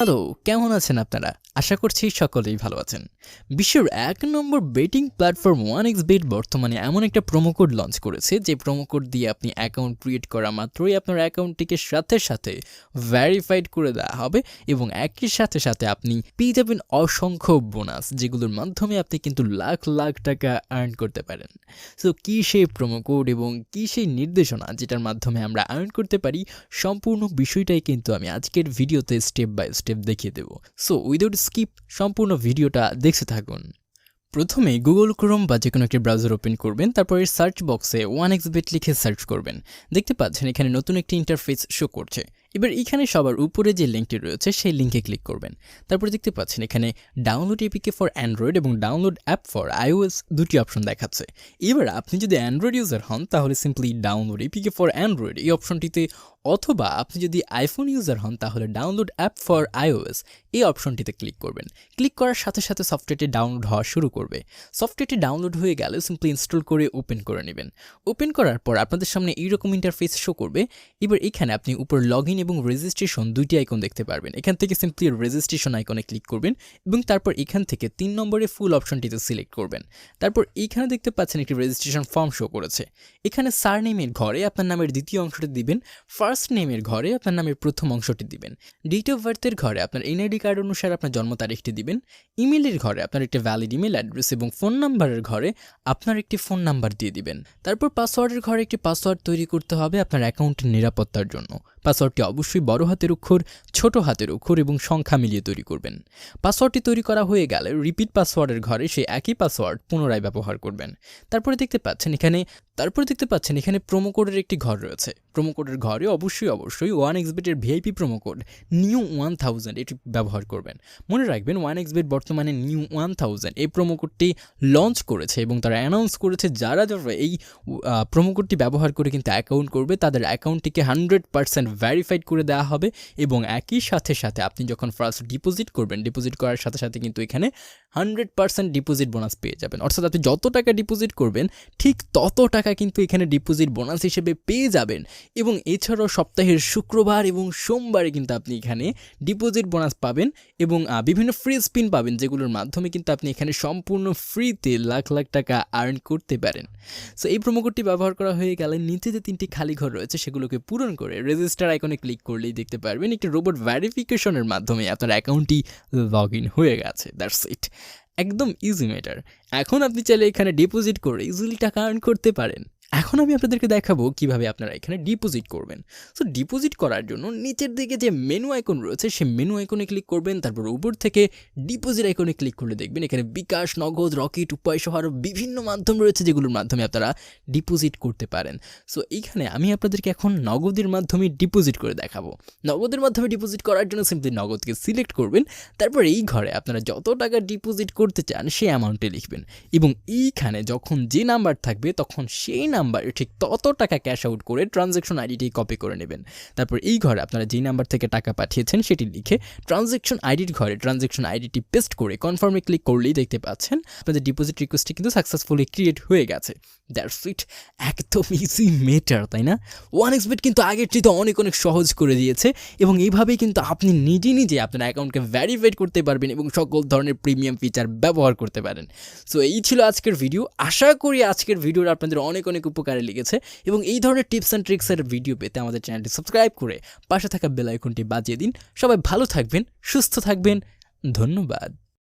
Hello কেমন আছেন আপনারা? আশা করছি সকলেই ভালো আছেন। বিশ্বের এক নম্বর betting platform one X bet বর্তমানে এমন একটা প্রোমো কোড লঞ্চ করেছে, যে প্রোমো কোড দিয়ে আপনি অ্যাকাউন্ট ক্রিয়েট করা মাত্রই আপনার অ্যাকাউন্টটিকে সাথে সাথে ভ্যারিফাইড করে দেওয়া হবে এবং একই সাথে সাথে আপনি পেয়ে যাবেন অসংখ্য বোনাস যেগুলোর মাধ্যমে আপনি কিন্তু লাখ লাখ টাকা আর্ন করতে পারেন। সো কী সেই প্রোমো কোড এবং কী সেই নির্দেশনা যেটার মাধ্যমে আমরা আর্ন করতে পারি, সম্পূর্ণ বিষয়টাই কিন্তু আমি আজকের ভিডিওতে স্টেপ বাই স্টেপ দেখিয়ে দেবো। সো উইদাউট স্কিপ সম্পূর্ণ ভিডিওটা দেখতে থাকুন। প্রথমে গুগল ক্রোম বা যে কোনো একটি ব্রাউজার ওপেন করবেন, তারপরে সার্চ বক্সে ওয়ান এক্স বেট লিখে সার্চ করবেন। দেখতে পাচ্ছেন এখানে নতুন একটি ইন্টারফেস শো করছে। এবার এখানে সবার উপরে যে লিঙ্কটি রয়েছে, সেই লিঙ্কে ক্লিক করবেন। তারপর দেখতে পাচ্ছেন এখানে ডাউনলোড এপিকে ফর অ্যান্ড্রয়েড এবং ডাউনলোড অ্যাপ ফর আইওএস দুটি অপশন দেখাচ্ছে। এবার আপনি যদি অ্যান্ড্রয়েড ইউজার হন, তাহলে simply download APK for Android এই অপশনটিতে অথবা আপনি যদি আইফোন ইউজার হন, তাহলে ডাউনলোড অ্যাপ ফর আইওএস এই অপশনটিতে ক্লিক করবেন। ক্লিক করার সাথে সাথে সফটওয়্যারটি ডাউনলোড হওয়া শুরু করবে। সফটওয়্যারটি ডাউনলোড হয়ে গেলে সিম্পলি ইনস্টল করে ওপেন করে নেবেন। ওপেন করার পর আপনাদের সামনে এইরকম ইন্টারফেস শো করবে। এবার এখানে আপনি উপর লগ ইন এবং রেজিস্ট্রেশন দুইটি আইকন দেখতে পারবেন। এখান থেকে সিম্পলি রেজিস্ট্রেশন আইকনে ক্লিক করবেন এবং তারপর এখান থেকে তিন নম্বরে ফুল অপশনটিতে সিলেক্ট করবেন। তারপর এইখানে দেখতে পাচ্ছেন একটি রেজিস্ট্রেশন ফর্ম শো করেছে। এখানে সার নেমের ঘরে আপনার নামের দ্বিতীয় অংশটি দিবেন ফার্স্ট নেমের ঘরে আপনার নামের প্রথম অংশটি দিবেন ডেট অফ বার্থের ঘরে আপনার এনআইডি কার্ড অনুসারে আপনার জন্ম তারিখটি দিবেন ইমেলের ঘরে আপনার একটি ভ্যালিড ইমেল অ্যাড্রেস এবং ফোন নাম্বারের ঘরে আপনার একটি ফোন নাম্বার দিয়ে দিবেন। তারপর পাসওয়ার্ডের ঘরে একটি পাসওয়ার্ড তৈরি করতে হবে আপনার অ্যাকাউন্টের নিরাপত্তার জন্য। পাসওয়ার্ডটি অবশ্যই বড় হাতের অক্ষর, ছোট হাতের অক্ষর এবং সংখ্যা মিলিয়ে তৈরি করবেন। পাসওয়ার্ডটি তৈরি করা হয়ে গেলে রিপিট পাসওয়ার্ডের ঘরে সেই একই পাসওয়ার্ড পুনরায় ব্যবহার করবেন। তারপরে দেখতে পাচ্ছেন এখানে তারপরে দেখতে পাচ্ছেন এখানে প্রোমো কোডের একটি ঘর রয়েছে। প্রোমো কোডের ঘরে অবশ্যই অবশ্যই one এক্সবেটের VIP promo code new one thousand এটি ব্যবহার করবেন। মনে রাখবেন ওয়ান এক্সবেট বর্তমানে নিউ ওয়ান থাউজেন্ড এই প্রোমো কোডটি লঞ্চ করেছে এবং তারা অ্যানাউন্স করেছে যারা যারা এই প্রোমো কোডটি ব্যবহার করে কিন্তু অ্যাকাউন্ট করবে, তাদের অ্যাকাউন্টটিকে হান্ড্রেড পার্সেন্ট ভ্যারিফাইড করে দেওয়া হবে এবং একই সাথে সাথে আপনি যখন ফার্স্ট ডিপোজিট করবেন ডিপোজিট করার সাথে সাথে কিন্তু এখানে হান্ড্রেড পার্সেন্ট ডিপোজিট বোনাস পেয়ে যাবেন। অর্থাৎ আপনি যত টাকা ডিপোজিট করবেন, ঠিক তত টাকা কিন্তু এখানে ডিপোজিট বোনাস হিসেবে পেয়ে যাবেন। এবং এছাড়াও সপ্তাহের শুক্রবার এবং সোমবারে কিন্তু আপনি এখানে ডিপোজিট বোনাস পাবেন এবং বিভিন্ন ফ্রি স্পিন পাবেন, যেগুলোর মাধ্যমে কিন্তু আপনি এখানে সম্পূর্ণ ফ্রিতে লাখ লাখ টাকা আর্ন করতে পারেন। সো এই প্রোমো কোডটি ব্যবহার করা হয়ে গেলে নিচে যে তিনটি খালি ঘর রয়েছে, সেগুলোকে পূরণ করে রেজিস্টার আইকনে ক্লিক করলেই দেখতে পারবেন একটি রোবট ভ্যারিফিকেশনের মাধ্যমে আপনার অ্যাকাউন্টটি লগ ইন হয়ে গেছে। দ্যাটস ইট একদম ইজি ম্যাটার এখন আপনি চাইলে এখানে ডিপোজিট করে ইজিলি টাকা আর্ন করতে পারেন। এখন আমি আপনাদেরকে দেখাবো কীভাবে আপনারা এখানে ডিপোজিট করবেন। সো ডিপোজিট করার জন্য নিচের দিকে যে মেনু আইকন রয়েছে, সেই মেনু আইকনে ক্লিক করবেন, তারপর উপর থেকে ডিপোজিট আইকনে ক্লিক করলে দেখবেন এখানে বিকাশ, নগদ, রকেট, উপায় সহ আরও বিভিন্ন মাধ্যম রয়েছে যেগুলোর মাধ্যমে আপনারা ডিপোজিট করতে পারেন। সো এইখানে আমি আপনাদেরকে এখন নগদের মাধ্যমে ডিপোজিট করে দেখাবো। নগদের মাধ্যমে ডিপোজিট করার জন্য সিম্পলি নগদকে সিলেক্ট করবেন, তারপর এই ঘরে আপনারা যত টাকা ডিপোজিট করতে চান, সেই অ্যামাউন্টে লিখবেন। এবং এইখানে যখন যে নাম্বার থাকবে, তখন সেই নাম্বারে ঠিক তত টাকা ক্যাশ আউট করে ট্রানজ্যাকশন আইডিটি কপি করে নেবেন। তারপর এই ঘরে আপনারা যেই নাম্বার থেকে টাকা পাঠিয়েছেন সেটি লিখে ট্রানজ্যাকশন আইডির ঘরে ট্রানজ্যাকশন আইডিটি পেস্ট করে কনফার্মে ক্লিক করলেই দেখতে পাচ্ছেন আপনাদের ডিপোজিট রিকোয়েস্টটি কিন্তু সাকসেসফুলি ক্রিয়েট হয়ে গেছে। দ্যাটস ইট একদম ইজি মেটার তাই না? ওয়ান এক্সবেট কিন্তু আগের চেয়ে অনেক অনেক সহজ করে দিয়েছে এবং এইভাবেই কিন্তু আপনি নিজে নিজে আপনার অ্যাকাউন্টকে ভ্যারিফাইড করতে পারবেন এবং সকল ধরনের প্রিমিয়াম ফিচার ব্যবহার করতে পারেন। সো এই ছিল আজকের ভিডিও আশা করি আজকের ভিডিওর আপনাদের অনেক অনেক উপকারে লেগেছে এবং এই ধরনের টিপস অ্যান্ড ট্রিক্সের ভিডিও পেতে আমাদের চ্যানেলটি সাবস্ক্রাইব করে পাশে থাকা বেলাইকনটি বাজিয়ে দিন। সবাই ভালো থাকবেন, সুস্থ থাকবেন। ধন্যবাদ।